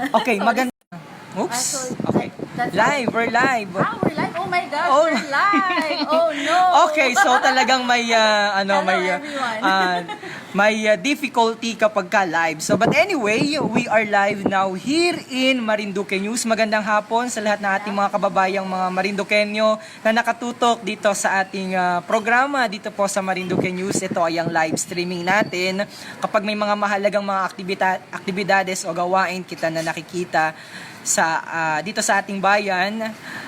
Okay, maganda. Oops. Ah, Okay. Live, we're live. Ah, we're live? Oh my gosh, Oh. we're live! Oh no! Okay, so talagang may uh, ano Hello, may uh, everyone. uh, may uh, difficulty kapag ka live. So but anyway, we are live now here in Marinduque News. Magandang hapon sa lahat ng ating mga kababayang mga Marinduqueño na nakatutok dito sa ating uh, programa dito po sa Marinduque News. Ito ay ang live streaming natin. Kapag may mga mahalagang mga aktibita- aktibidades o gawain kita na nakikita sa ah, dito sa ating bayan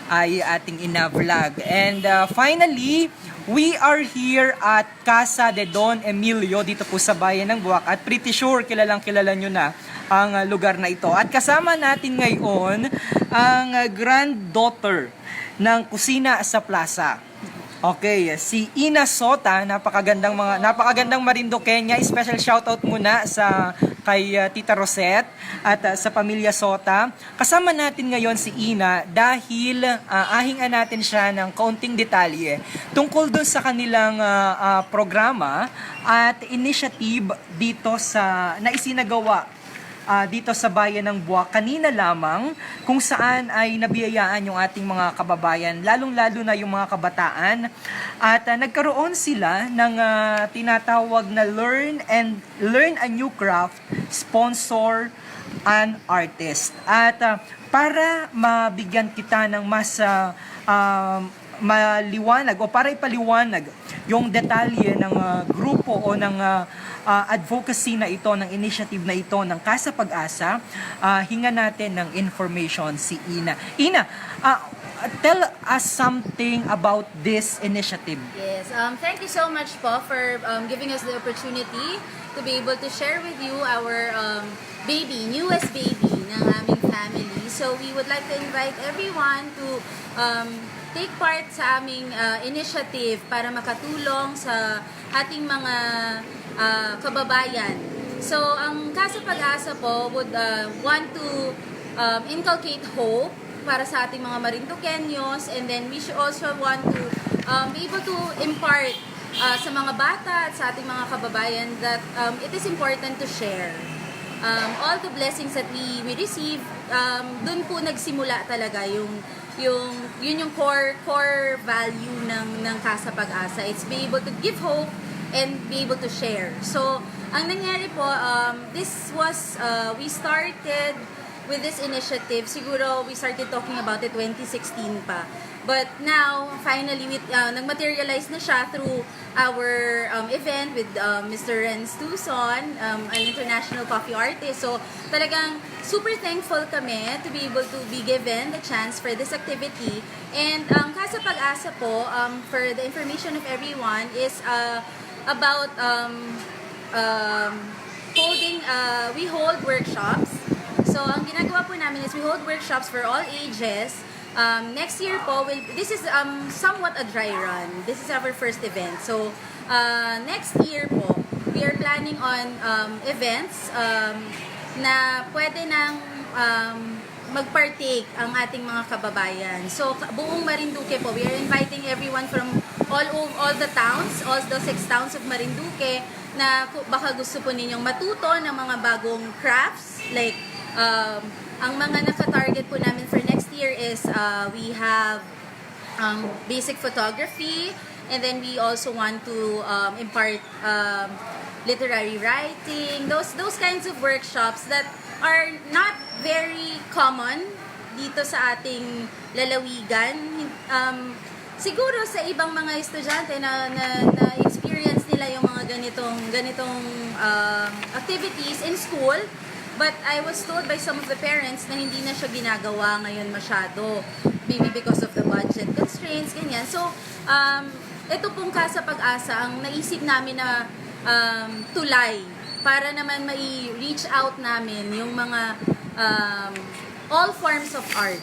ay ating ina-vlog. And ah, finally, we are here at Casa de Don Emilio dito po sa bayan ng Buwak at pretty sure kilalang kilala nyo na ang ah, lugar na ito. At kasama natin ngayon ang ah, granddaughter ng kusina sa plaza. Okay, si Ina Sota, napakagandang mga napakagandang Marinduqueña. Special shoutout muna sa kay uh, Tita Rosette at uh, sa pamilya Sota. Kasama natin ngayon si Ina dahil uh, ahingan natin siya ng kaunting detalye tungkol dun sa kanilang uh, uh, programa at initiative dito sa na ah, dito sa bayan ng Buwak kanina lamang kung saan ay nabiyayaan yung ating mga kababayan, lalong-lalo na yung mga kabataan. At ah, nagkaroon sila ng ah, tinatawag na Learn and Learn a New Craft Sponsor an Artist. At ah, para mabigyan kita ng mas ah, um, maliwanag o para ipaliwanag yung detalye ng ah, grupo o ng ah, ah, advocacy na ito, ng initiative na ito ng Casa Pag-asa, ah, hinga natin ng information si Ina. Ina, ah, tell us something about this initiative. Yes, um, thank you so much po for um, giving us the opportunity to be able to share with you our um, baby, newest baby ng aming family. So we would like to invite everyone to um, take part sa aming uh, initiative para makatulong sa ating mga uh, kababayan. So ang Casa Pag-asa po would uh, want to um, inculcate hope para sa ating mga Marinduqueños and then we should also want to um, be able to impart uh, sa mga bata at sa ating mga kababayan that um, it is important to share. Um, all the blessings that we, we receive, um, dun po nagsimula talaga yung yung yun yung core core value ng ng Casa Pag-asa. It's be able to give hope and be able to share. So, ang nangyari po, um, this was, uh, we started with this initiative, siguro we started talking about it 2016 pa. But now, finally, with, uh, nag-materialize na siya through our um, event with um, Mr. Renz Tucson, um, an international coffee artist. So, talagang super thankful kami to be able to be given the chance for this activity. And um, Casa Pag-asa po, um, for the information of everyone, is uh, about um, um, holding, uh, we hold workshops. So, ang ginagawa po namin is we hold workshops for all ages. Um, next year po, will, this is um, somewhat a dry run. This is our first event. So, uh, next year po, we are planning on um, events um, na pwede nang um, mag-partake ang ating mga kababayan. So, buong Marinduque po, we are inviting everyone from all o- all the towns, all the six towns of Marinduque, na baka gusto po ninyong matuto ng mga bagong crafts, like, um, ang mga naka-target po namin for next year is, uh, we have um, basic photography, and then we also want to um, impart um, literary writing, those those kinds of workshops that are not very common dito sa ating lalawigan. Um, siguro sa ibang mga estudyante na, na, na experience nila yung mga ganitong ganitong um, activities in school, But I was told by some of the parents na hindi na siya ginagawa ngayon masyado. Maybe because of the budget constraints, ganyan. So, um, ito pong Casa Pag-asa, ang naisip namin na um, tulay para naman mai-reach out namin yung mga um, all forms of art.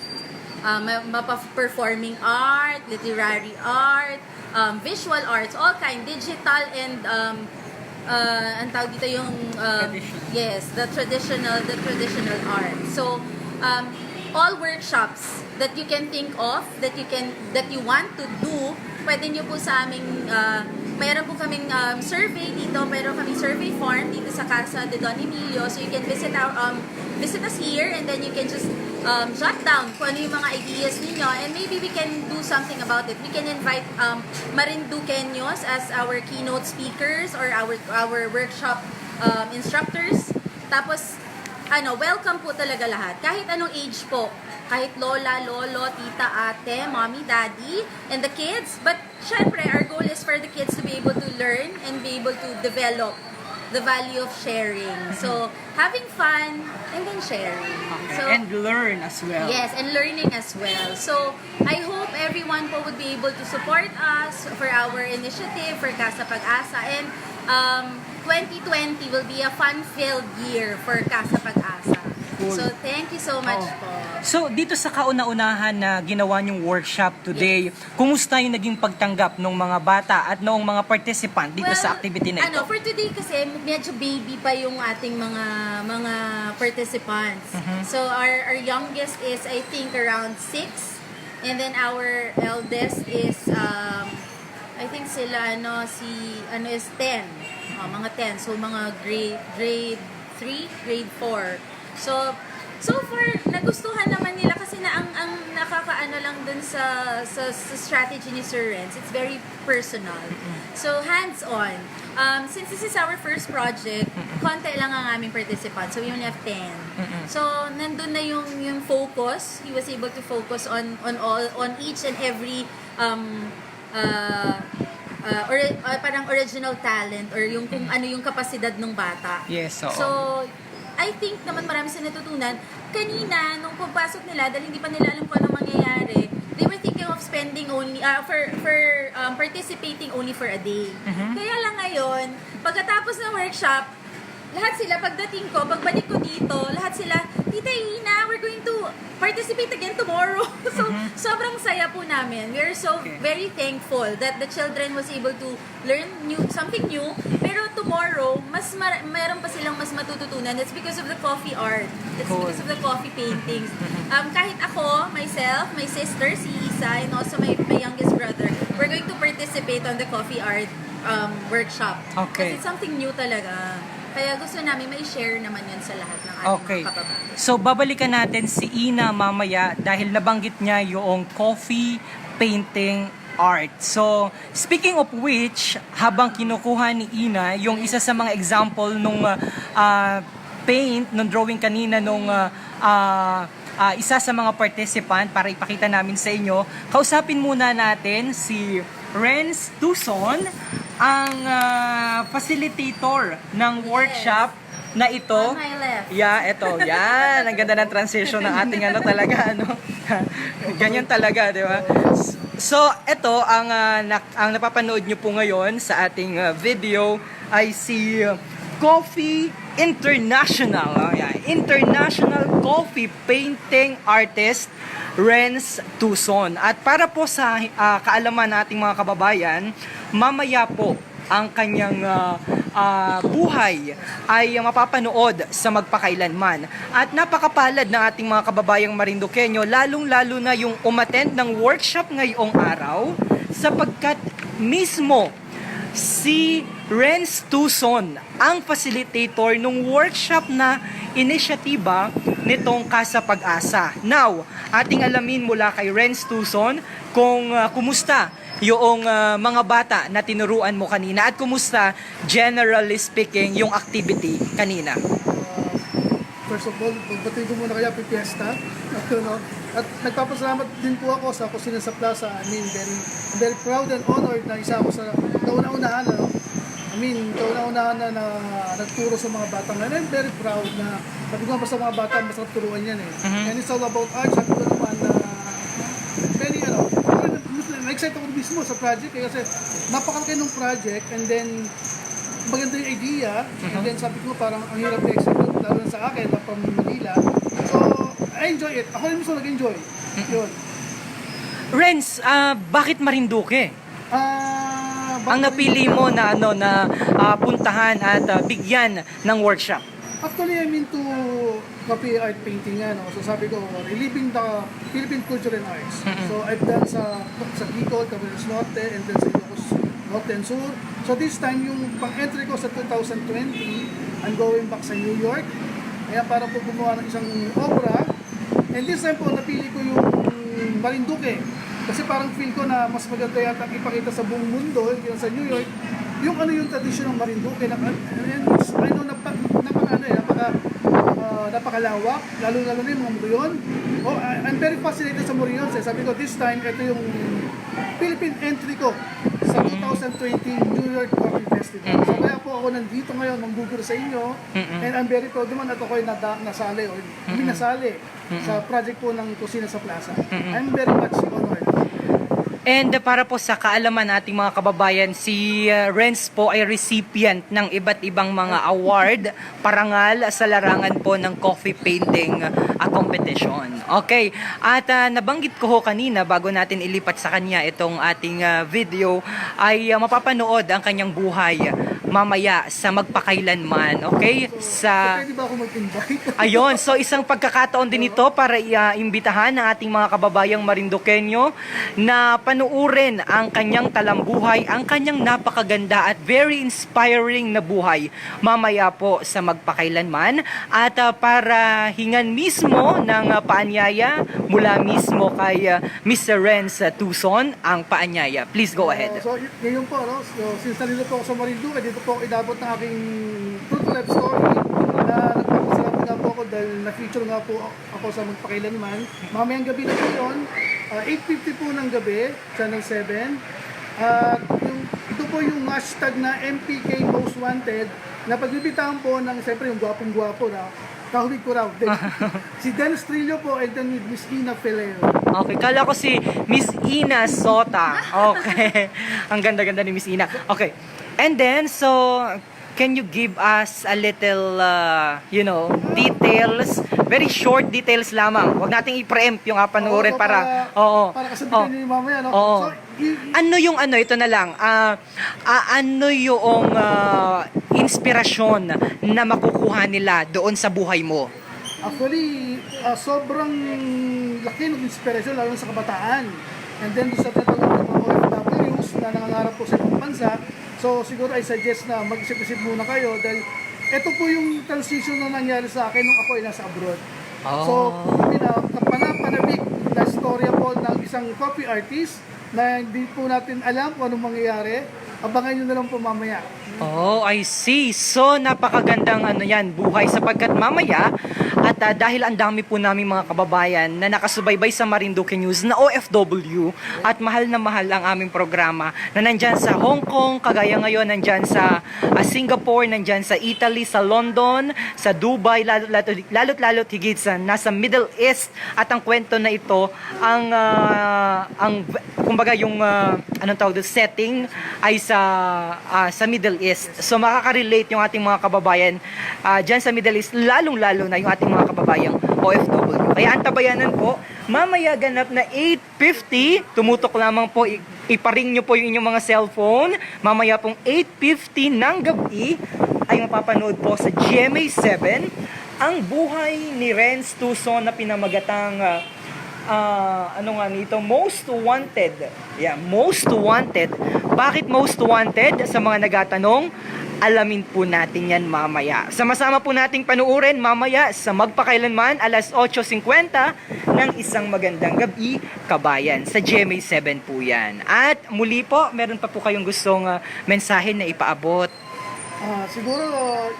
Um, mapa-performing art, literary art, um, visual arts, all kind, digital and um, uh, ang tawag dito yung um, Traditional. yes, the traditional the traditional art. So um, all workshops that you can think of that you can that you want to do, pwede niyo po sa aming uh, mayroon po kaming um, survey dito, mayroon kaming survey form dito sa Casa de Don Emilio. So you can visit our um, visit us here and then you can just um, jot down kung ano yung mga ideas ninyo and maybe we can do something about it. We can invite um, Marinduqueños as our keynote speakers or our our workshop um, instructors. Tapos, ano, welcome po talaga lahat. Kahit anong age po. Kahit lola, lolo, tita, ate, mommy, daddy, and the kids. But, syempre, our goal is for the kids to be able to learn and be able to develop the value of sharing. So, having fun and then sharing. So, and learn as well. Yes, and learning as well. So, I hope everyone po would be able to support us for our initiative for Casa Pag-asa. And um, 2020 will be a fun-filled year for Casa Pag-asa. Cool. So, thank you so much Oh. po. So, dito sa kauna-unahan na ginawa niyong workshop today, kumusta yung naging pagtanggap ng mga bata at noong mga participant dito sa activity na ito? Ano, for today kasi medyo baby pa yung ating mga mga participants. Mm-hmm. So our our youngest is I think around 6 and then our eldest is um I think sila ano si ano is 10. Oh, mga 10. So mga grade grade 3, grade 4. So so far nagustuhan naman nila kasi na ang ang nakakaano lang dun sa sa, sa strategy ni Sir Renz, it's very personal. So hands-on. Um, since this is our first project, konti lang ang aming participants. So we only have 10. So nandun na yung yung focus. He was able to focus on on all on each and every um uh, uh, ori- uh, parang original talent or yung kung ano yung kapasidad ng bata. Yes, oo. So, I think naman marami sila natutunan. Kanina, nung pagpasok nila, dahil hindi pa nila alam kung ano mangyayari, they were thinking of spending only, uh, for, for um, participating only for a day. Kaya lang ngayon, pagkatapos ng workshop, lahat sila, pagdating ko, pagbalik ko dito, lahat sila, Tita Ina, we're going to participate again tomorrow. so, sobrang saya po namin. We're so Okay. very thankful that the children was able to learn new something new. Pero tomorrow, mas mar- meron pa silang mas matututunan. That's because of the coffee art. It's Cool. because of the coffee paintings. Um, kahit ako, myself, my sister, si Isa, and also my, my youngest brother, we're going to participate on the coffee art um, workshop. Okay. Kasi it's something new talaga. Kaya gusto namin may share naman yun sa lahat ng ating Okay. mga kababayan. So, babalikan natin si Ina mamaya dahil nabanggit niya yung coffee painting art. So, speaking of which, habang kinukuha ni Ina yung isa sa mga example nung uh, uh, paint, nung drawing kanina nung uh, uh, uh, isa sa mga participant para ipakita namin sa inyo, kausapin muna natin si Renz Tucson, ang uh, facilitator ng workshop na ito. On my left. Yeah, eto. Yan. Ang ganda ng transition ng ating ano talaga, ano. Ganyan talaga, di ba? So, eto, ang, ah, nak- ang napapanood nyo po ngayon sa ating ah, video ay si Coffee International. Oh, yeah. International Coffee Painting Artist Renz Tucson. At para po sa ah, kaalaman nating mga kababayan, mamaya po ang kanyang ah, ah, buhay ay mapapanood sa magpakailanman. At napakapalad ng ating mga kababayang Marinduqueño, lalong-lalo na yung umattend ng workshop ngayong araw sapagkat mismo si Renz Tucson ang facilitator ng workshop na inisyatiba nitong Casa Pag-asa. Now, ating alamin mula kay Renz Tucson kung ah, kumusta yung ah, mga bata na tinuruan mo kanina at kumusta generally speaking yung activity kanina. First of all, pagbati ko muna kaya Piesta. no? At nagpapasalamat din po ako sa Kusina sa Plaza. I mean, very, very proud and honored na isa ako sa kauna-unahan. Ano? I mean, kauna-unahan na, na nagturo sa mga bata ngayon. I'm very proud na sabi ko basta mga bata, masarap turuan yan eh. And it's all about art. Sabi ko naman na very ano, na-excite ako mismo sa project eh, kasi napakalaki ng project and then maganda yung idea and then sabi ko parang ang hirap i-execute lalo na sa akin na from Manila so I enjoy it ako mismo nag-enjoy yun Renz, ah, bakit Marinduque? ah Ang napili mo na ano na ah, puntahan at ah, bigyan ng workshop. Actually, I'm into copy art painting ano. So sabi ko, reliving the Philippine culture and arts. So I've done sa sa Bicol, Camarines Norte, and then sa Ilocos Norte and Sur. So this time, yung pang-entry ko sa 2020, I'm going back sa New York. Kaya para po gumawa ng isang obra. And this time po, napili ko yung Marinduque. Kasi parang feel ko na mas maganda yata ipakita sa buong mundo, hindi lang sa New York, yung ano yung tradition ng Marinduque. Na, I know, napaka, napaka, ano, eh, napaka, ah, napakalawak, lalo-lalo na yung mga Murion. Oh, I'm very fascinated sa Murion. Eh. Sabi ko, this time, ito yung Philippine entry ko sa 2020 New York Coffee Festival. So kaya po ako nandito ngayon, mangguguro sa inyo. And I'm very proud naman at ako ay nada, nasali o hindi nasali sa project po ng Kusina sa Plaza. I'm very much honored. And para po sa kaalaman nating mga kababayan, si uh, Renz po ay recipient ng iba't ibang mga award, parangal sa larangan po ng coffee painting uh, competition. Okay, at uh, nabanggit ko ho kanina bago natin ilipat sa kanya itong ating uh, video ay uh, mapapanood ang kanyang buhay mamaya sa magpakailanman, okay? Sa Pwede ba ako mag-invite? Ayon, so isang pagkakataon din ito para iimbitahan ng ating mga kababayang Marinduqueño na panuurin ang kanyang talambuhay, ang kanyang napakaganda at very inspiring na buhay mamaya po sa magpakailanman at ah, para hingan mismo ng ah, paanyaya mula mismo kay ah, Mr. Renz ah, Tucson ang paanyaya. Please go ahead. So, y- ngayon po, no? so, since po ako sa Marinduque, dito po ako inabot ng aking true to life story na nagpapasalamat nga po ako dahil na-feature nga po ako sa magpakailanman. Mamayang gabi na po yun, ah, 8.50 po ng gabi, Channel 7. At yung, ito po yung hashtag na MPK Most Wanted na pagbibitahan po ng, siyempre yung gwapong-gwapo na kahubig ko raw. Then, si Dennis Trillo po and then with Miss Ina Feleo. Okay, kala ko si Miss Ina Sota. Okay. Ang ganda-ganda ni Miss Ina. Okay. And then, so, can you give us a little, uh, you know, details? Very short details lamang. Huwag nating i-preempt yung kapanoorin Oo, para, oo. Para kasabihin Oo. niyo mamaya, no? Oo. So, Ano yung ano, ito na lang, ah, ah, ano yung ah, inspirasyon na makukuha nila doon sa buhay mo? Actually, ah, sobrang laki ng inspirasyon lalo sa kabataan. And then sa tatawag ng mga OFWs na nangangarap po sa ibang bansa, so siguro I suggest na mag-isip-isip muna kayo dahil ito po yung transition na nangyari sa akin nung ako ay nasa abroad. So, kami na kapanapanabik na istorya po ng isang copy artist na hindi po natin alam kung anong mangyayari. Abangan nyo na lang po mamaya. Oh, I see. So, napakagandang ano yan, buhay sapagkat mamaya at ah, dahil ang dami po namin mga kababayan na nakasubaybay sa Marinduque News na OFW at mahal na mahal ang aming programa na nandyan sa Hong Kong, kagaya ngayon nandyan sa ah, Singapore, nandyan sa Italy, sa London, sa Dubai, lalo, lalo, lalo't lalo't higit sa nasa Middle East at ang kwento na ito ang ah, ang kumbaga yung ah, anong tawag doon, setting ay sa ah, sa Middle East. So makaka-relate yung ating mga kababayan ah, diyan sa Middle East, lalong-lalo na yung ating mga kababayang OFW. Kaya antabayanan po, mamaya ganap na 8.50, tumutok lamang po, iparing nyo po yung inyong mga cellphone. Mamaya pong 8.50 ng gabi ay mapapanood po sa GMA7 ang buhay ni Renz Tucson na pinamagatang ah, ah, ano nga nito, most wanted. Yeah, most wanted. Bakit most wanted? Sa mga nagatanong, alamin po natin yan mamaya. Sama-sama po nating panuurin mamaya sa magpakailanman alas 8.50 ng isang magandang gabi, kabayan. Sa GMA7 po yan. At muli po, meron pa po kayong gustong ah, mensahe na ipaabot. Ah, siguro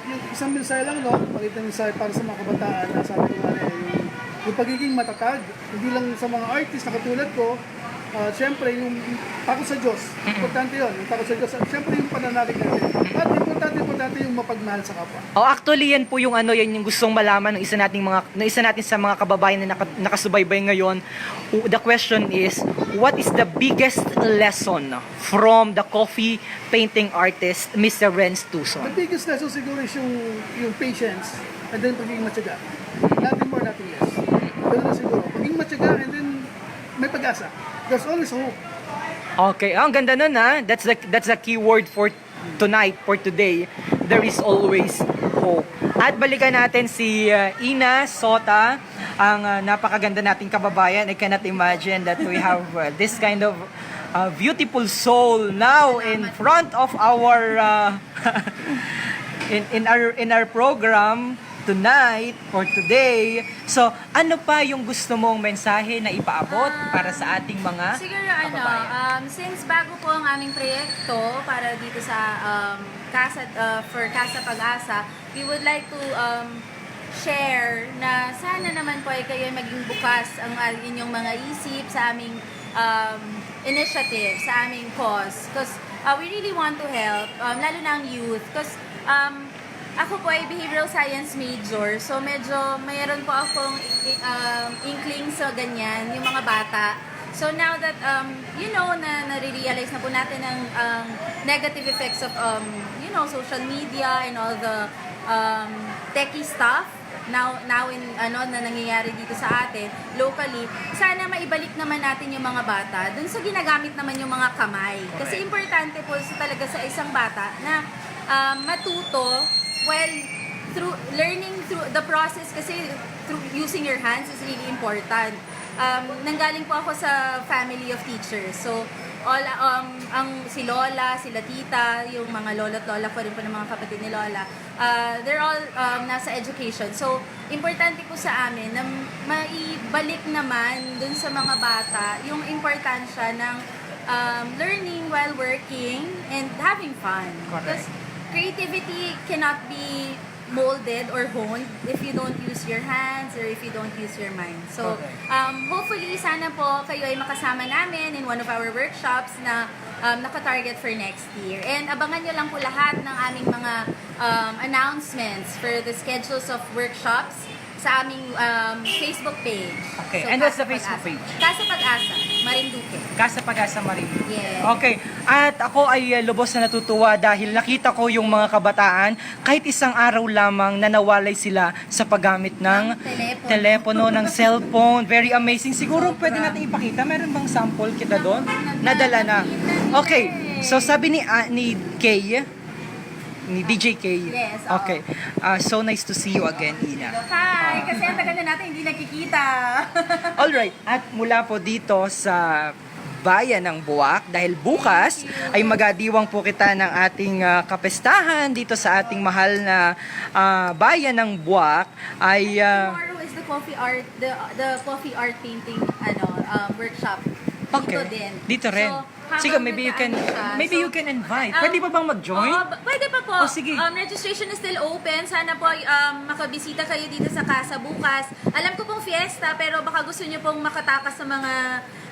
yung isang mensahe lang no, palitan mensahe para sa mga kabataan na sabi ko nga eh, yung, yung pagiging matatag, hindi lang sa mga artist na katulad ko, ah, syempre yung takot sa Diyos, importante yun, yung takot sa Diyos, at syempre yung pananalig natin. At importante, importante yung mapagmahal sa kapwa. Oh, actually yan po yung ano, yan yung gustong malaman ng isa nating mga ng isa natin sa mga kababayan na naka, nakasubaybay ngayon. The question is, what is the biggest lesson from the coffee painting artist Mr. Renz The Tucson? biggest lesson siguro is yung, yung patience and then pagiging matyaga. Nothing more, nothing less. Ganun siguro. Pagiging matyaga and then may pag-asa. There's always hope. Okay, ah, ang ganda nun ha. That's the that's the key word for tonight, for today. There is always hope. At balikan natin si uh, Ina Sota, ang uh, napakaganda nating kababayan. I cannot imagine that we have uh, this kind of uh, beautiful soul now in front of our uh, in in our in our program tonight or today. So, ano pa yung gusto mong mensahe na ipaabot Ah, para sa ating mga Siguro ano, kababayan? um, since bago po ang aming proyekto para dito sa um, Casa, uh, for Casa Pag-asa, we would like to um, share na sana naman po ay kayo ay maging bukas ang inyong mga isip sa aming um, initiative, sa aming cause. Because uh, we really want to help, um, lalo na ang youth. Because um, ako po ay behavioral science major, so medyo mayroon po akong um, inkling sa ganyan, yung mga bata. So now that, um, you know, na nare-realize na po natin ang ang negative effects of, um, you know, social media and all the um, techie stuff, now now in ano na nangyayari dito sa atin locally sana maibalik naman natin yung mga bata dun sa ginagamit naman yung mga kamay. Kasi importante po sa talaga sa isang bata na um, matuto while through learning through the process kasi through using your hands is really important. Um, nanggaling po ako sa family of teachers. So, all, um, ang si Lola, sila Tita, yung mga lolo at lola ko rin po ng mga kapatid ni Lola, uh, they're all um, nasa education. So, importante po sa amin na maibalik naman dun sa mga bata yung importansya ng um, learning while working and having fun. Correct. Because creativity cannot be molded or honed if you don't use your hands or if you don't use your mind. So, Correct. um, hopefully, sana po kayo ay makasama namin in one of our workshops na um, naka-target for next year. And abangan nyo lang po lahat ng aming mga um, announcements for the schedules of workshops sa aming um, Facebook page. Okay, and what's the Casa Facebook page? Casa Pag-asa, Marinduque. Casa Pag-asa Marinduque. Yes. Okay. At ako ay uh, lubos na natutuwa dahil nakita ko yung mga kabataan kahit isang araw lamang nanawalay sila sa paggamit ng telepono. telepono, ng cellphone. Very amazing. Siguro pwede natin ipakita. Meron bang sample kita doon? Nadala na. Okay. So sabi ni ah, ni Kay, ni DJ Kay. Yes, oo. Okay. Ah, so nice to see you again, Ina. Hi! Kasi ang tagal na natin hindi nagkikita. Alright, at mula po dito sa bayan ng Buwak dahil bukas ay magadiwang po kita ng ating ah, kapestahan dito sa ating mahal na ah, bayan ng Buwak ay ah, Tomorrow is the coffee art, the the coffee art painting ano um, workshop. Dito Okay. din. Dito rin. So, habang Sige, maybe you can nag-ano siya, maybe so, you can invite. um, Pwede pa bang mag-join? Oo, b- pwede pa po. Oh, sige. Um, registration is still open. Sana po um, makabisita kayo dito sa casa bukas. Alam ko pong fiesta, pero baka gusto niyo pong makatakas sa mga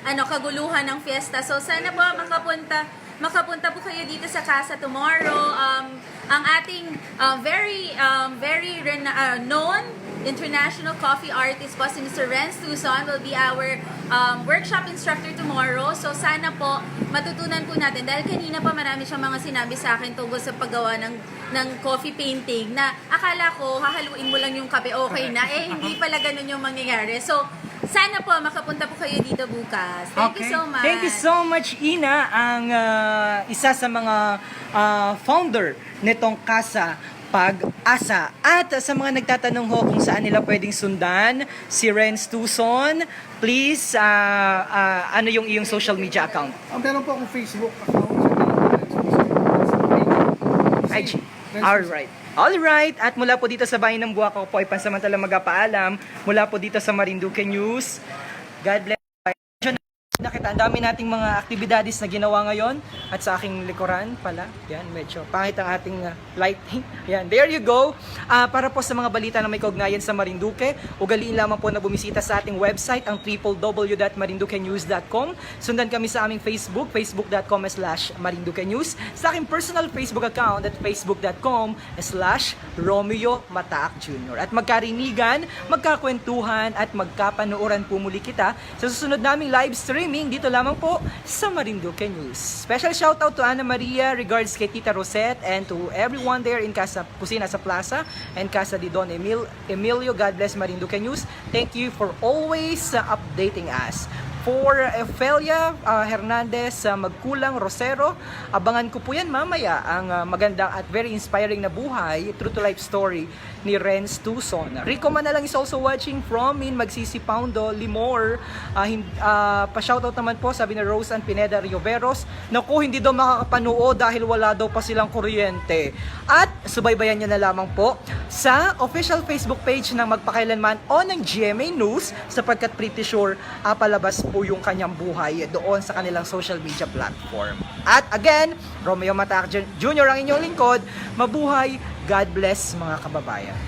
ano kaguluhan ng fiesta. So sana po makapunta makapunta po kayo dito sa casa tomorrow. Um, ang ating um, very um, very rena- uh, known international coffee artist po si Mr. Renz Tucson will be our um, workshop instructor tomorrow. So sana po matutunan po natin dahil kanina pa marami siyang mga sinabi sa akin tungkol sa paggawa ng ng coffee painting na akala ko hahaluin mo lang yung kape okay na eh hindi pala ganun yung mangyayari. So sana po makapunta po kayo dito bukas. Thank you so much. Thank you so much, Ina, ang ah, isa sa mga ah, founder nitong Casa Pag-asa. At sa mga nagtatanong ho kung saan nila pwedeng sundan si Renz Tucson, please, ah, ah, ano yung iyong social media account? Ang meron po akong Facebook account. IG. Alright. Alright. At mula po dito sa bayan ng Buwak, ako po ay pansamantala magpaalam. Mula po dito sa Marinduque News. God bless. Nakita, ang dami nating mga aktibidades na ginawa ngayon at sa aking likuran pala. Yan, medyo pangit ang ating uh, lighting. Yan, there you go. Ah, para po sa mga balita na may kaugnayan sa Marinduque, ugaliin lamang po na bumisita sa ating website, ang www.marinduquenews.com. Sundan kami sa aming Facebook, facebook.com slash Marinduque News. Sa aking personal Facebook account at facebook.com slash Romeo Mataak Jr. At magkarinigan, magkakwentuhan at magkapanooran po muli kita sa susunod naming live streaming dito lamang po sa Marinduque News. Special shoutout to Ana Maria, regards kay Tita Rosette and to everyone there in Casa Pusina sa Plaza and Casa di Don Emil, Emilio. God bless Marinduque News. Thank you for always uh, updating us. For Efelia uh, Hernandez uh, Magkulang Rosero, abangan ko po yan mamaya ang uh, magandang at very inspiring na buhay, true to life story ni Renz Tucson. Rico Manalang is also watching from in Magsisi Poundo, Limor. Uh, hin- uh, pa-shoutout naman po, sabi ni Roseanne Pineda Rioveros, naku, hindi daw makakapanood dahil wala daw pa silang kuryente. At subaybayan nyo na lamang po sa official Facebook page ng Magpakailanman o ng GMA News sapagkat pretty sure ah, palabas po yung kanyang buhay doon sa kanilang social media platform. At again, Romeo Matak Jr. ang inyong lingkod. Mabuhay, God bless mga kababayan.